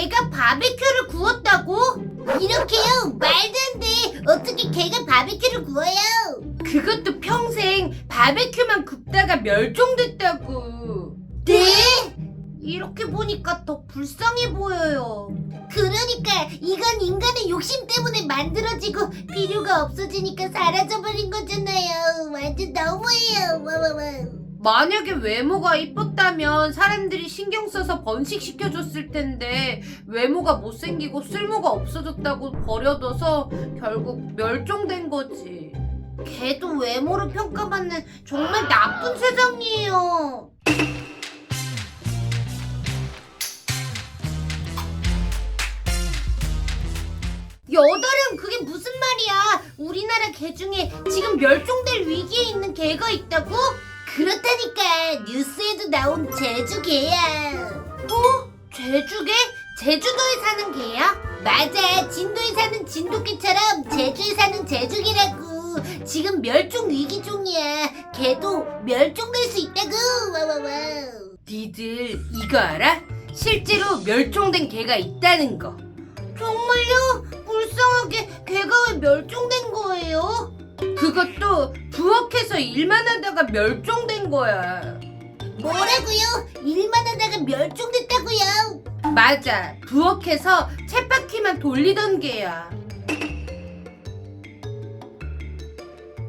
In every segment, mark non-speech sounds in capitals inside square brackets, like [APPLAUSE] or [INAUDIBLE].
개가 바베큐를 구웠다고? 이렇게요? 말도 안 돼. 어떻게 개가 바베큐를 구워요? 그것도 평생 바베큐만 굽다가 멸종됐다고. 네? 이렇게 보니까 더 불쌍해 보여요. 그러니까 이건 인간의 욕심 때문에 만들어지고 필요가 없어지니까 사라져버린 거잖아요. 완전 너무해요. 와와와. 만약에 외모가 이뻤다면 사람들이 신경 써서 번식시켜줬을 텐데 외모가 못생기고 쓸모가 없어졌다고 버려둬서 결국 멸종된 거지. 걔도 외모로 평가받는 정말 나쁜 세상이에요. 여달은 그게 무슨 말이야? 우리나라 개 중에 지금 멸종될 위기에 있는 개가 있다고? 그렇다니까 뉴스에도 나온 제주 개야. 어? 제주개? 제주도에 사는 개야? 맞아. 진도에 사는 진돗개처럼 제주에 사는 제주개라고. 지금 멸종 위기 중이야. 개도 멸종될 수 있다고. 와와와. 니들 이거 알아? 실제로 멸종된 개가 있다는 거. 정말요? 불쌍하게 개가 왜 멸종된 거예요? 그것도 부엌에서 일만 하다가 멸종된 거야. 뭐라고요? 일만 하다가 멸종됐다고요? 맞아. 부엌에서 쳇바퀴만 돌리던 개야.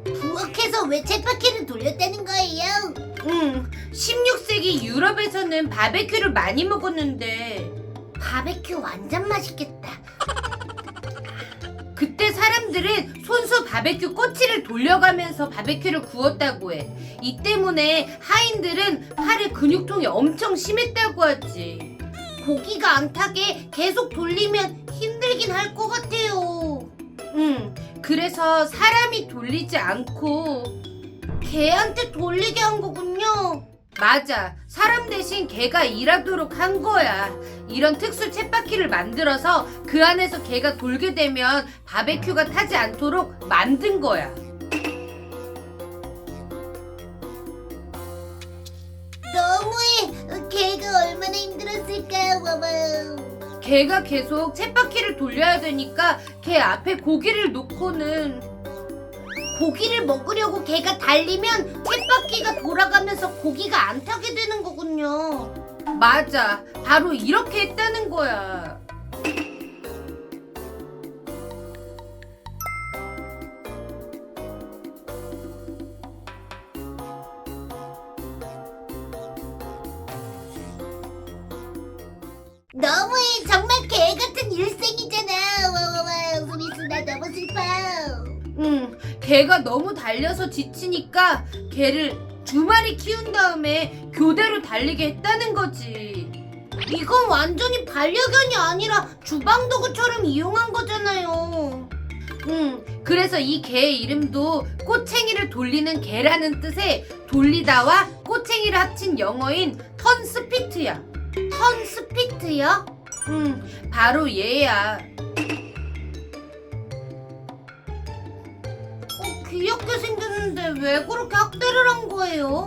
부엌에서 왜 쳇바퀴를 돌렸다는 거예요? 응. 16세기 유럽에서는 바베큐를 많이 먹었는데 바베큐 완전 맛있겠다. 그때 사람들은 손수 바베큐 꼬치를 돌려가면서 바베큐를 구웠다고 해. 이 때문에 하인들은 팔에 근육통이 엄청 심했다고 하지. 고기가 안 타게 계속 돌리면 힘들긴 할 것 같아요. 응, 그래서 사람이 돌리지 않고 개한테 돌리게 한 거군요. 맞아. 사람 대신 개가 일하도록 한 거야. 이런 특수 쳇바퀴를 만들어서 그 안에서 개가 돌게 되면 바베큐가 타지 않도록 만든 거야. 너무해. 개가 얼마나 힘들었을까, 와봐. 개가 계속 쳇바퀴를 돌려야 되니까 개 앞에 고기를 놓고는 고기를 먹으려고 개가 달리면 쳇바퀴가 돌아가면서 고기가 안 타게 되는 거군요. 맞아. 바로 이렇게 했다는 거야. 개가 너무 달려서 지치니까 개를 두 마리 키운 다음에 교대로 달리게 했다는 거지 이건 완전히 반려견이 아니라 주방도구처럼 이용한 거잖아요 응 그래서 이 개의 이름도 꼬챙이를 돌리는 개라는 뜻의 돌리다와 꼬챙이를 합친 영어인 턴스피트야 턴스피트요? 응, 바로 얘야. 귀엽게 생겼는데 왜 그렇게 학대를 한 거예요?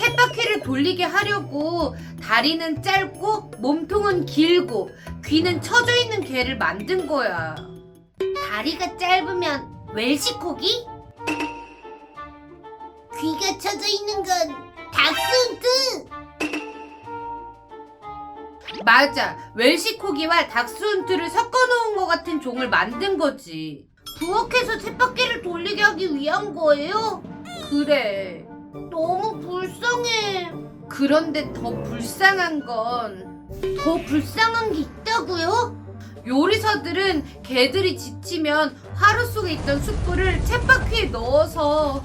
쳇바퀴를 돌리게 하려고 다리는 짧고 몸통은 길고 귀는 처져 있는 개를 만든 거야. 다리가 짧으면 웰시코기? 귀가 처져 있는 건 닥스훈트! 맞아. 웰시코기와 닥스훈트를 섞어놓은 것 같은 종을 만든 거지. 부엌에서 쳇바퀴를 돌리게 하기 위한 거예요? 그래. 너무 불쌍해. 그런데 더 불쌍한 건 더 불쌍한 게 있다고요? 요리사들은 개들이 지치면 하루 속에 있던 숯불을 쳇바퀴에 넣어서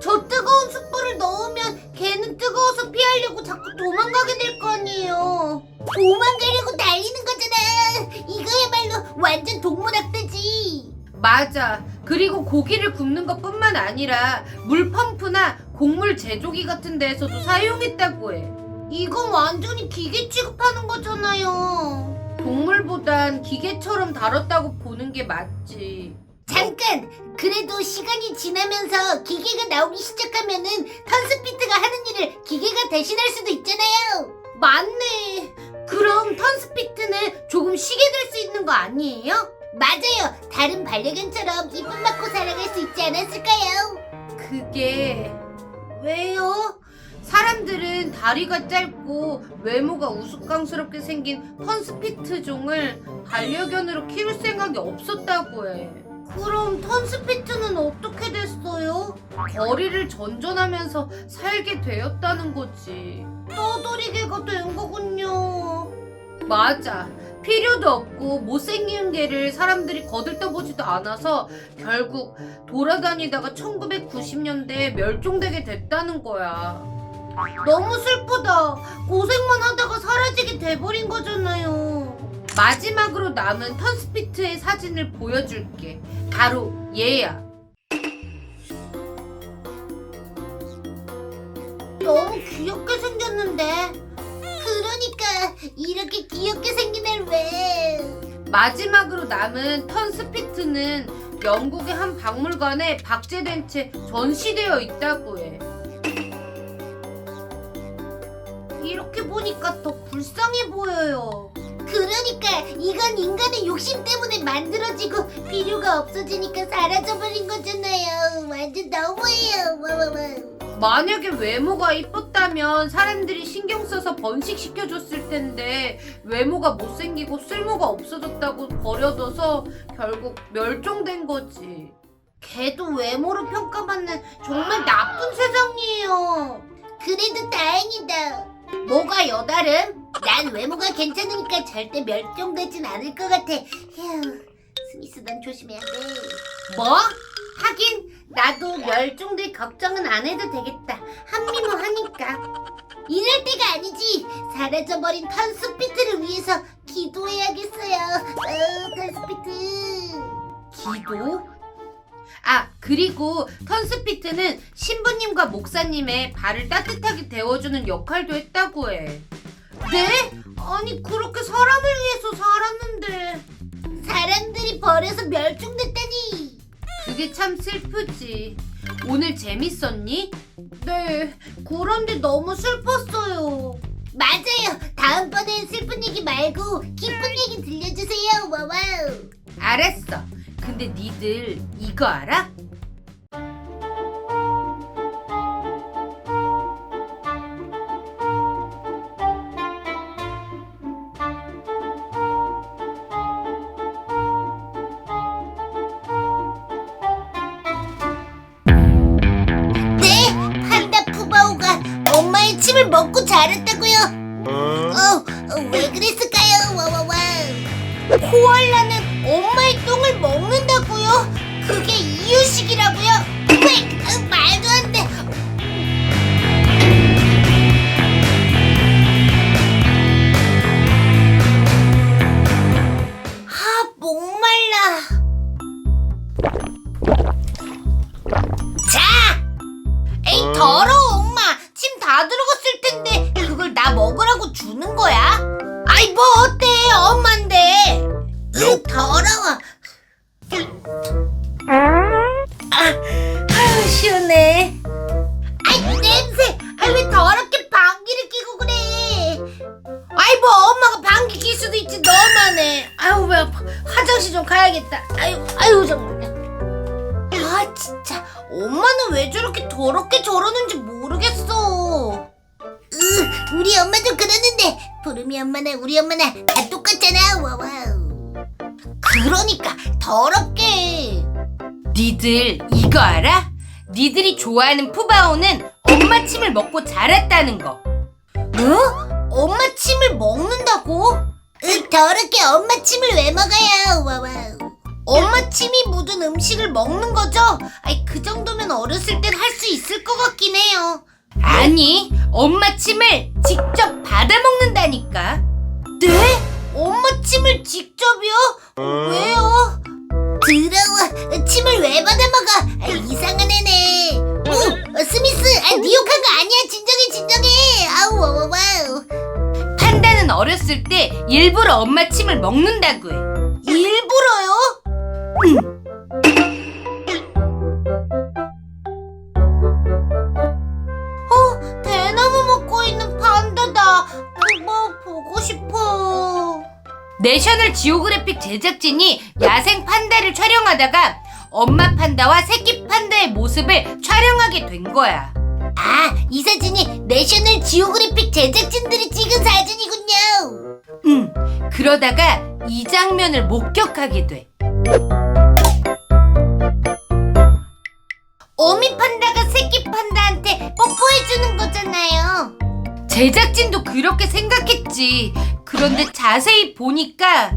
저 뜨거운 숯불을 넣으면 개는 뜨거워서 피하려고 자꾸 도망가게 될 거 아니에요. 도망가려고 달리는 거잖아. 이거야말로 완전 동물학대지. 맞아. 그리고 고기를 굽는 것뿐만 아니라 물 펌프나 곡물 제조기 같은 데에서도 사용했다고 해. 이건 완전히 기계 취급하는 거잖아요. 동물보단 기계처럼 다뤘다고 보는 게 맞지. 잠깐! 그래도 시간이 지나면서 기계가 나오기 시작하면은 턴스피트가 하는 일을 기계가 대신할 수도 있잖아요. 맞네. 그럼 턴스피트는 조금 쉬게 될 수 있는 거 아니에요? 맞아요. 다른 반려견처럼 이쁨 받고 살아갈 수 있지 않았을까요? 그게 왜요? 사람들은 다리가 짧고 외모가 우스꽝스럽게 생긴 턴스피트 종을 반려견으로 키울 생각이 없었다고 해. 그럼 턴스피트는 어떻게 됐어요? 거리를 전전하면서 살게 되었다는 거지. 떠돌이 개가 된 거군요. 맞아. 필요도 없고 못생긴 개를 사람들이 거들떠보지도 않아서 결국 돌아다니다가 1990년대에 멸종되게 됐다는 거야. 너무 슬프다. 고생만 하다가 사라지게 돼버린 거잖아요. 마지막으로 남은 턴스피트의 사진을 보여줄게. 바로 얘야. 귀엽게 생겼는데. 그러니까 이렇게 귀엽게 생긴 애를 왜? 마지막으로 남은 턴 스피트는 영국의 한 박물관에 박제된 채 전시되어 있다고 해. 이렇게 보니까 더 불쌍해 보여요. 그러니까 이건 인간의 욕심 때문에 만들어지고 필요가 없어지니까 사라져버린 거잖아요. 완전 너무해요. 와와와. 만약에 외모가 이뻤다면 사람들이 신경 써서 번식시켜줬을 텐데 외모가 못생기고 쓸모가 없어졌다고 버려둬서 결국 멸종된 거지. 걔도 외모로 평가받는 정말 나쁜 세상이에요. 그래도 다행이다. 뭐가 여다름? 난 외모가 괜찮으니까 절대 멸종되진 않을 것 같아. 휴, 스미스 넌 조심해야 돼. 뭐? 하긴 나도 멸종될 걱정은 안 해도 되겠다. 한미모 하니까. 이럴 때가 아니지. 사라져버린 턴스피트를 위해서 기도해야겠어요. 어, 턴스피트. 기도? 아, 그리고 턴스피트는 신부님과 목사님의 발을 따뜻하게 데워주는 역할도 했다고 해. 네? 아니, 그렇게 사람을 위해서 살았는데. 사람들이 버려서 멸종됐다니. 그게 참 슬프지. 오늘 재밌었니? 네, 그런데 너무 슬펐어요. 맞아요. 다음번엔 슬픈 얘기 말고 기쁜 얘기 들려주세요. 와와우. 알았어. 근데 니들 이거 알아? 왜 그랬을까요? 와와와. 코알라는 엄마의 똥을 먹는다고요? 그게 이유식이라고요? 왜? 아, 가야겠다. 아유, 아유, 정말. 아 진짜 엄마는 왜 저렇게 더럽게 저러는지 모르겠어. 으, 우리 엄마도 그러는데 부름이 엄마나 우리 엄마나 다 똑같잖아. 와와우. 그러니까 더럽게. 니들 이거 알아? 니들이 좋아하는 푸바오는 엄마 침을 먹고 자랐다는 거. 뭐? 엄마 침을 먹는다고? 으, 더럽게 엄마 침을 왜 먹어요? 와와우. 엄마 침이 묻은 음식을 먹는 거죠? 아이 그 정도면 어렸을 땐 할 수 있을 것 같긴 해요. 아니, 엄마 침을 직접 받아 먹는다니까. 네? 엄마 침을 직접이요? 왜요? 더러워. 침을 왜 받아 먹어? 아, 이상한 애네. 어렸을 때 일부러 엄마 침을 먹는다고 해. 일부러요? 어, 대나무 먹고 있는 판다다. 그거 보고 싶어. 내셔널 지오그래픽 제작진이 야생 판다를 촬영하다가 엄마 판다와 새끼 판다의 모습을 촬영하게 된 거야. 아, 이 사진이 내셔널 지오그래픽 제작진들이 찍은 사진이군요. 음, 그러다가 이 장면을 목격하게 돼. 어미 판다가 새끼 판다한테 뽀뽀해주는 거잖아요. 제작진도 그렇게 생각했지. 그런데 자세히 보니까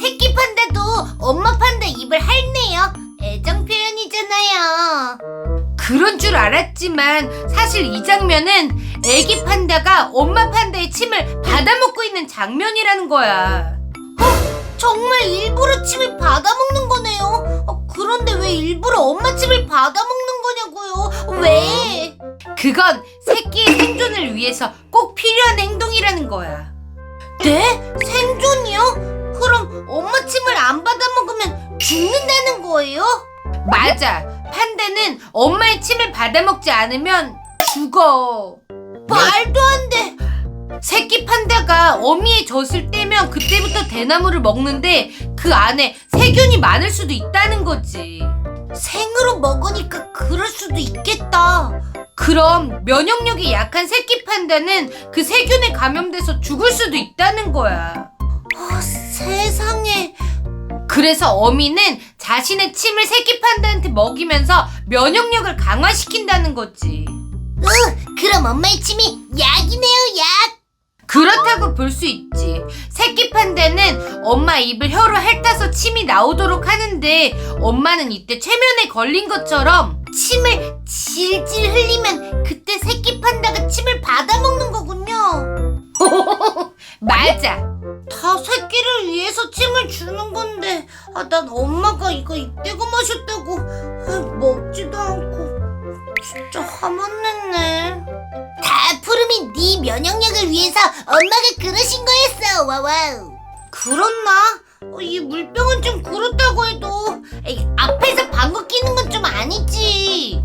새끼 판다도 엄마 판다 입을 핥네요. 애정 표현이잖아요. 그런 줄 알았지만 사실 이 장면은 애기 판다가 엄마 판다의 침을 받아먹고 있는 장면이라는 거야. 정말 일부러 침을 받아먹는 거네요. 어, 그런데 왜 일부러 엄마 침을 받아먹는 거냐고요? 왜? 그건 새끼의 생존을 위해서 꼭 필요한 행동이라는 거야. 네? 생존이요? 그럼 엄마 침을 안 받아먹으면 죽는다는 거예요? 맞아. 판다는 엄마의 침을 받아먹지 않으면 죽어. 말도 안 돼. 새끼 판다가 어미의 젖을 떼면 그때부터 대나무를 먹는데 그 안에 세균이 많을 수도 있다는 거지. 생으로 먹으니까 그럴 수도 있겠다. 그럼 면역력이 약한 새끼 판다는 그 세균에 감염돼서 죽을 수도 있다는 거야. 아, 세상에. 그래서 어미는 자신의 침을 새끼 판다한테 먹이면서 면역력을 강화시킨다는 거지. 으, 그럼 엄마의 침이 약이네요, 약. 그렇다고 볼 수 있지. 새끼 판다는 엄마 입을 혀로 핥아서 침이 나오도록 하는데 엄마는 이때 최면에 걸린 것처럼 침을 질질 흘리면 그때 새끼 판다가 침을 받아먹는 거군요. [LAUGHS] 맞아. 다 새끼를 위해서 침을 주는 건데, 아, 난 엄마가 이거 입대고 마셨다고 아, 먹지도 않고 진짜 화만 냈네. 다 푸름이 네 면역력을 위해서 엄마가 그러신 거였어, 와와우. 그렇나? 어, 이 물병은 좀 그렇다고 해도 에이, 앞에서 방구 끼는 건 좀 아니지.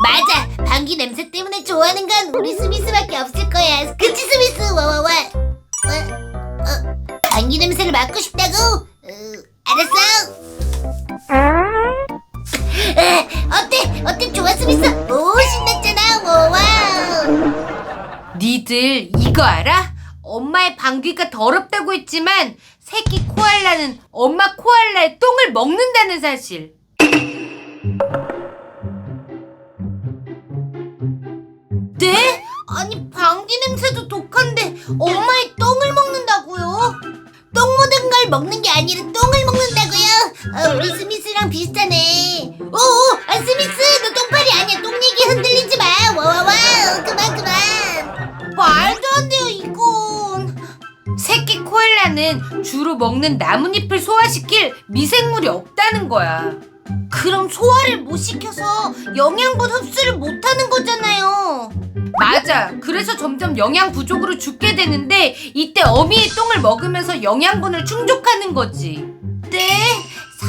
맞아, 방귀 냄새 때문에 좋아하는 건 우리 스미스밖에 없을 거야. 그치 스미스, 와와와. 어, 어, 방귀 냄새를 맡고 싶다고? 어, 알았어. 에, 어때? 어때? 스미스? 오 신났잖아. 와와. 니들 이거 알아? 엄마의 방귀가 더럽다고 했지만 새끼 코알라는 엄마 코알라의 똥을 먹는다는 사실. 나뭇잎을 소화시킬 미생물이 없다는 거야. 그럼 소화를 못 시켜서 영양분 흡수를 못 하는 거잖아요. 맞아. 그래서 점점 영양 부족으로 죽게 되는데 이때 어미의 똥을 먹으면서 영양분을 충족하는 거지. 네,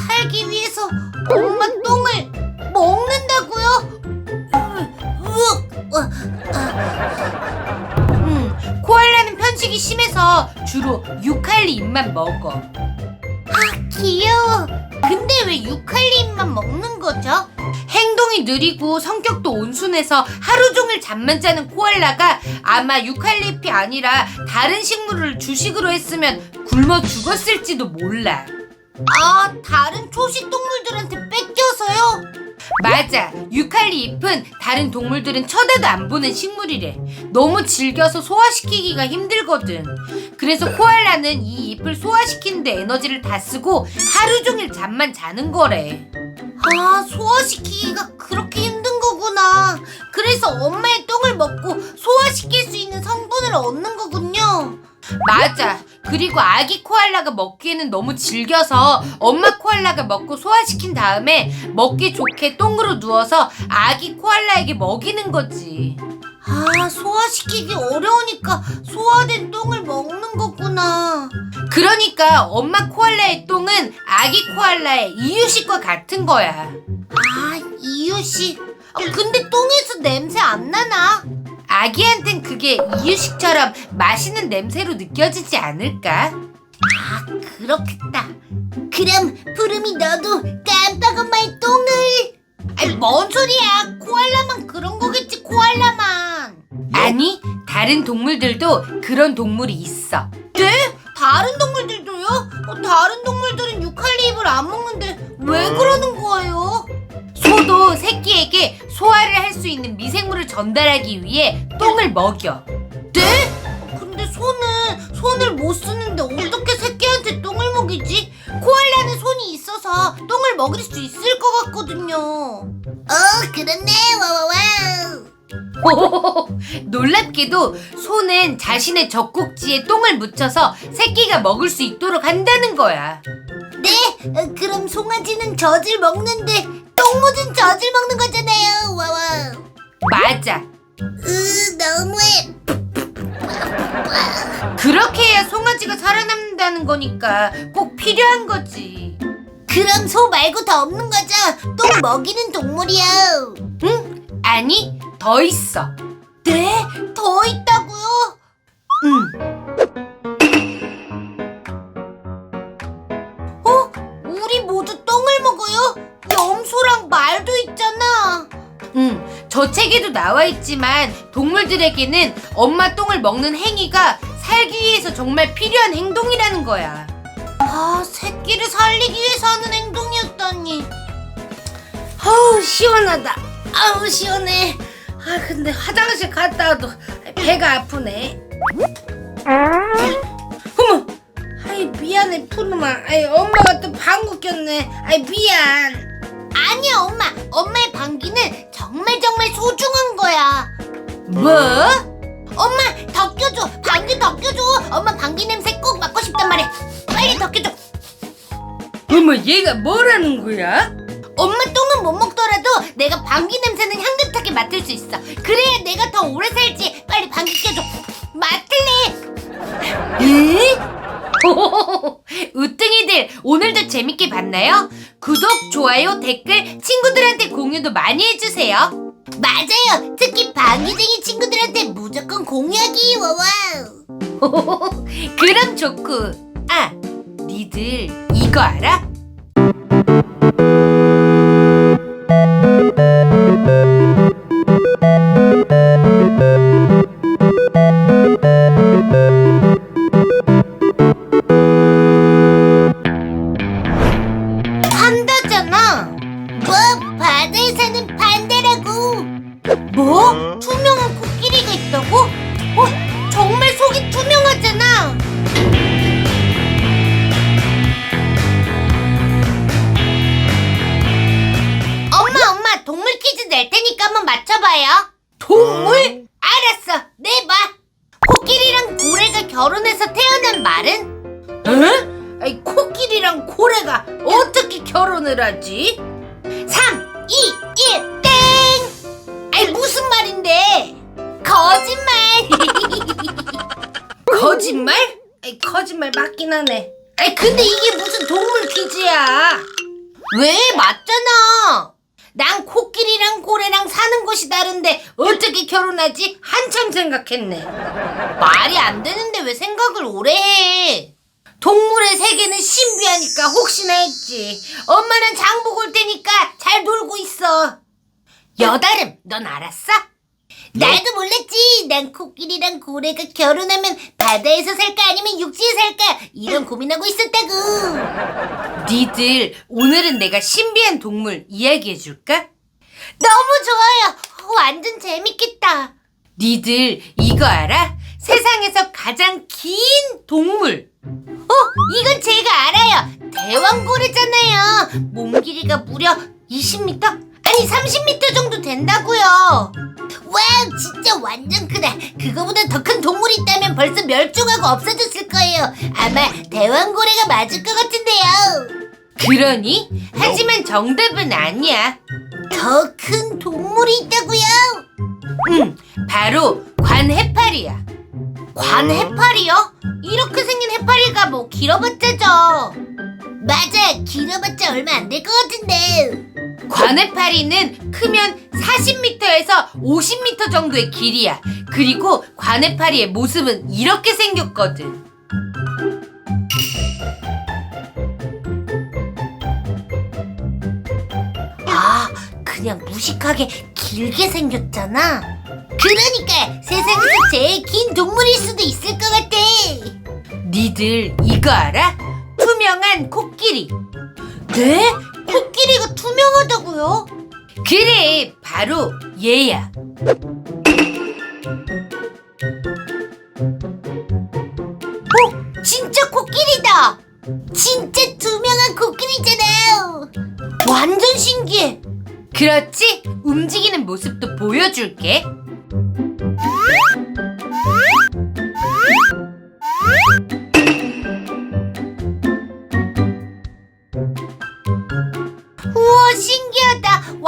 살기 위해서 엄마 똥을 먹는다고요? 으, 으, 음, 코알라는 편식이 심해서 주로 유칼리 잎만 먹어. 아, 귀여워. 근데 왜 유칼리잎만 먹는 거죠? 행동이 느리고 성격도 온순해서 하루 종일 잠만 자는 코알라가 아마 유칼리잎이 아니라 다른 식물을 주식으로 했으면 굶어 죽었을지도 몰라. 아, 다른 초식 동물들한테? 맞아. 유칼리 잎은 다른 동물들은 쳐다도 안 보는 식물이래. 너무 질겨서 소화시키기가 힘들거든. 그래서 코알라는 이 잎을 소화시키는데 에너지를 다 쓰고 하루 종일 잠만 자는 거래. 아, 소화시키기가 그렇게 힘든 거구나. 그래서 엄마의 똥을 먹고 소화시킬 수 있는 성분을 얻는 거군요. 맞아. 그리고 아기 코알라가 먹기에는 너무 질겨서 엄마 코알라가 먹고 소화시킨 다음에 먹기 좋게 똥으로 누워서 아기 코알라에게 먹이는 거지. 아, 소화시키기 어려우니까 소화된 똥을 먹는 거구나. 그러니까 엄마 코알라의 똥은 아기 코알라의 이유식과 같은 거야. 아, 이유식. 아, 근데 똥에서 냄새 안 나나? 아기한텐 그게 이유식처럼 맛있는 냄새로 느껴지지 않을까? 아, 그렇겠다. 그럼 푸름이 너도 깜빡 엄마의 똥을. 아이, 뭔 소리야? 코알라만 그런 거겠지, 코알라만. 아니, 다른 동물들도 그런 동물이 있어. 네? 다른 동물들도요? 어, 다른 동물들은 유칼리입을 안 먹는데 왜 그러는 거예요? 소도 새끼에게 소화를 할 수 있는 미생물을 전달하기 위해 똥을 먹여. 네? 근데 손은 손을 못 쓰는데 어떻게 새끼한테 똥을 먹이지? 코알라는 손이 있어서 똥을 먹일 수 있을 것 같거든요. 어, 그렇네. 와와와. [LAUGHS] 놀랍게도 소는 자신의 젖꼭지에 똥을 묻혀서 새끼가 먹을 수 있도록 한다는 거야. 네, 어, 그럼 송아지는 젖을 먹는데 똥 묻은 젖을 먹는 거잖아요. 와와. 맞아. 으, 너무해. 그렇게 해야 송아지가 살아남는다는 거니까 꼭 필요한 거지. 그럼 소 말고 더 없는 거죠? 똥 먹이는 동물이요. 응? 아니, 더 있어. 네? 더 있다 나와 있지만 동물들에게는 엄마 똥을 먹는 행위가 살기 위해서 정말 필요한 행동이라는 거야. 아, 새끼를 살리기 위해서 하는 행동이었다니. 어우, 시원하다. 아우, 시원해. 아, 근데 화장실 갔다 와도 배가 아프네. 어머! 아이, 미안해, 푸르마. 아이, 엄마가 또 방구 꼈네. 아이, 미안. 아니야, 엄마. 엄마의 방귀는 정말 정말 소중한 거야. 뭐? 엄마, 더 껴줘. 방귀 더 껴줘. 엄마 방귀 냄새 꼭 맡고 싶단 말이야. 빨리 더 껴줘. 어머, 얘가 뭐라는 거야? 엄마 똥은 못 먹더라도 내가 방귀 냄새는 향긋하게 맡을 수 있어. 그래야 내가 더 오래 살지. 빨리 방귀 껴줘. 맡을래. 에? [LAUGHS] 우뚱이들 오늘도 재밌게 봤나요? 구독, 좋아요, 댓글, 친구들한테 공유도 많이 해주세요. 맞아요. 특히 방귀쟁이 친구들한테 무조건 공유하기. [LAUGHS] 그럼 좋고. 아, 니들 이거 알아? 난 코끼리랑 고래랑 사는 곳이 다른데 어떻게 결혼하지? 한참 생각했네. 말이 안 되는데 왜 생각을 오래 해? 동물의 세계는 신비하니까 혹시나 했지. 엄마는 장보고 올 테니까 잘 놀고 있어. 여다름, 넌 알았어? 나도 몰랐지. 난 코끼리랑 고래가 결혼하면 바다에서 살까 아니면 육지에 살까 이런 고민하고 있었다고. 니들 오늘은 내가 신비한 동물 이야기해 줄까? 너무 좋아요. 어, 완전 재밌겠다. 니들 이거 알아? 세상에서 가장 긴 동물. 어, 이건 제가 알아요. 대왕고래잖아요. 몸 길이가 무려 20m? 아니 30m 정도 된다고요. 와 진짜 완전 크다. 그거보다 더 큰 동물이 있다면 벌써 멸종하고 없어졌을 거예요. 아마 대왕고래가 맞을 것 같은데요. 그러니? 하지만 어? 정답은 아니야. 더 큰 동물이 있다고요? 음, 바로 관해파리야. 관해파리요? 이렇게 생긴 해파리가 뭐 길어봤자죠. 맞아, 길어봤자 얼마 안 될 것 같은데. 관해파리는 크면 40m에서 50m 정도의 길이야. 그리고 관해파리의 모습은 이렇게 생겼거든. 아, 그냥 무식하게 길게 생겼잖아. 그러니까 세상에서 제일 긴 동물일 수도 있을 것 같아. 니들 이거 알아? 투명한 코끼리. 네? 코끼리가 투명하다고요? 그래, 바로 얘야. 어, 진짜 코끼리다. 진짜 투명한 코끼리잖아요. 완전 신기해. 그렇지? 움직이는 모습도 보여줄게.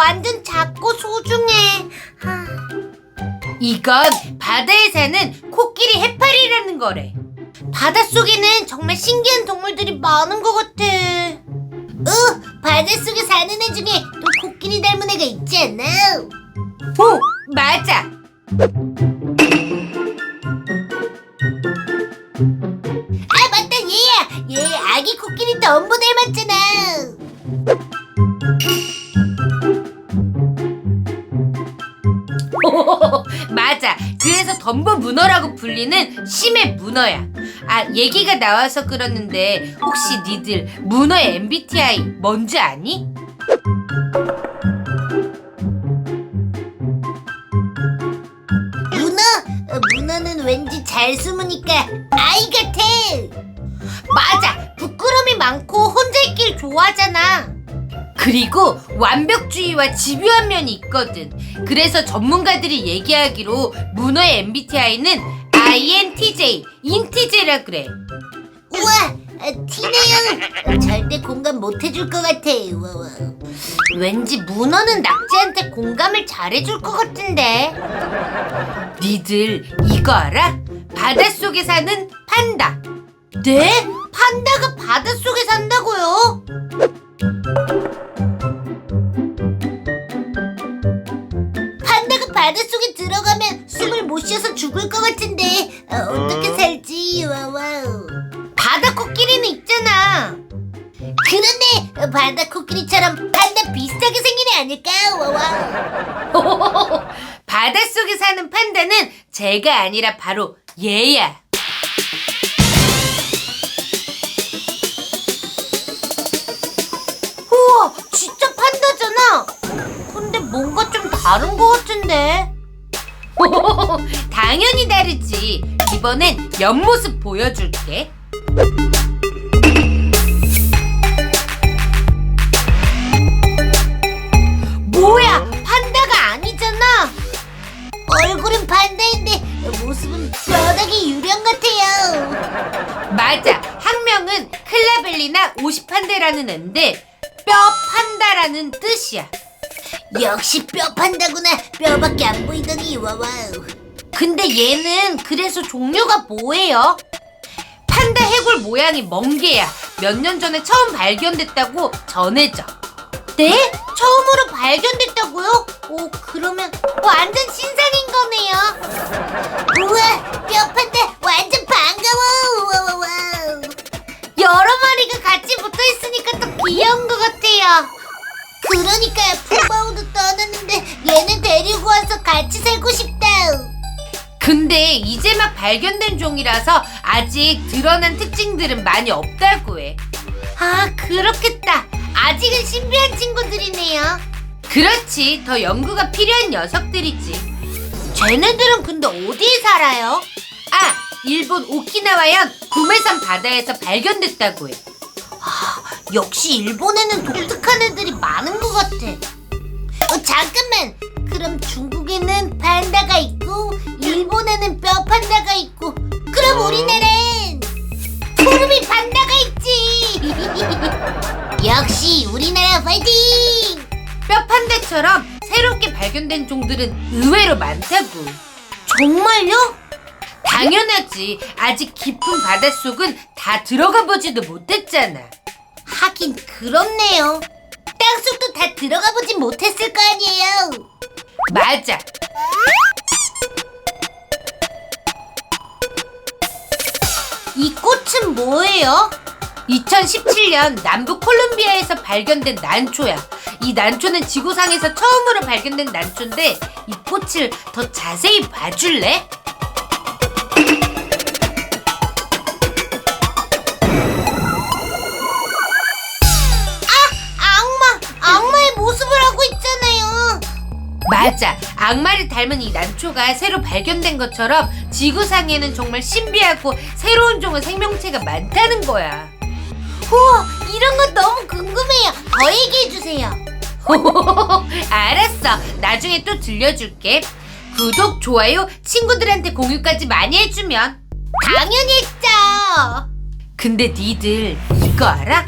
완전 작고 소중해. 하, 이건 바다에 사는 코끼리 해파리라는 거래. 바닷속에는 정말 신기한 동물들이 많은 것 같아. 어, 바닷속에 사는 애 중에 또 코끼리 닮은 애가 있지 않나? 오, 맞아. 아, 맞다, 얘야. 얘 아기 코끼리 덤보 닮았잖아. 불리는 심해 문어야. 아, 얘기가 나와서 그러는데 혹시 니들 문어의 MBTI 뭔지 아니? 문어? 어, 문어는 왠지 잘 숨으니까 아이 같아. 맞아. 부끄러움이 많고 혼자 있길 좋아하잖아. 그리고 완벽주의와 집요한 면이 있거든. 그래서 전문가들이 얘기하기로 문어의 MBTI는 INTJ, 인티제라 그래. 우와, 아, 티네요. 절대 공감 못 해줄 것 같아. 우와. 왠지 문어는 낙지한테 공감을 잘해줄 것 같은데. 니들 이거 알아? 바닷속에 사는 판다. 네? 판다가 바닷속에 산다고요? 바닷속에 들어가면 숨을 못 쉬어서 죽을 것 같은데 어, 어떻게 살지? 와와우. 바다 코끼리는 있잖아. 그런데 어, 바다 코끼리처럼 판다 비슷하게 생긴 애 아닐까? 와와. [LAUGHS] 바닷속에 사는 판다는 제가 아니라 바로 얘야. 다른 것 같은데. [LAUGHS] 당연히 다르지. 이번엔 옆모습 보여줄게. 뭐야, 판다가 아니잖아. 얼굴은 판다인데 모습은 뼈다귀 유령 같아요. 맞아. 학명은 클라벨리나 오시판데라는 앤데 뼈 판다라는 뜻이야. 역시 뼈 판다구나. 뼈밖에 안 보이더니 와와우. 근데 얘는 그래서 종류가 뭐예요? 판다 해골 모양이 먼 개야. 몇 년 전에 처음 발견됐다고 전해져. 네? 처음으로 발견됐다고요? 오, 그러면 완전 신상인 거네요. 우와, 뼈 판다 완전 반가워. 와와와. 여러 마리가 같이 붙어 있으니까 더 귀여운 것 같아요. 그러니까 푸바오도 떠났는데 얘는 데리고 와서 같이 살고 싶다. 근데 이제 막 발견된 종이라서 아직 드러난 특징들은 많이 없다고 해. 아, 그렇겠다. 아직은 신비한 친구들이네요. 그렇지. 더 연구가 필요한 녀석들이지. 쟤네들은 근데 어디에 살아요? 아, 일본 오키나와현 구메산 바다에서 발견됐다고 해. 역시 일본에는 독특한 애들이 많은 것 같아. 어, 잠깐만. 그럼 중국에는 판다가 있고 일본에는 뼈 판다가 있고 그럼 우리나라엔 푸르미 판다가 있지. [LAUGHS] 역시 우리나라 파이팅! 뼈판대처럼 새롭게 발견된 종들은 의외로 많다고. 정말요? 당연하지. 아직 깊은 바닷속은 다 들어가 보지도 못했잖아. 하긴 그렇네요. 땅속도 다 들어가 보진 못했을 거 아니에요. 맞아. 이 꽃은 뭐예요? 2017년 남부 콜롬비아에서 발견된 난초야. 이 난초는 지구상에서 처음으로 발견된 난초인데 이 꽃을 더 자세히 봐줄래? 맞아. 악마를 닮은 이 난초가 새로 발견된 것처럼 지구상에는 정말 신비하고 새로운 종의 생명체가 많다는 거야. 우와, 이런 거 너무 궁금해요. 더 얘기해 주세요. [LAUGHS] 알았어. 나중에 또 들려줄게. 구독, 좋아요, 친구들한테 공유까지 많이 해주면. 당연히 했죠. 근데 니들 이거 알아?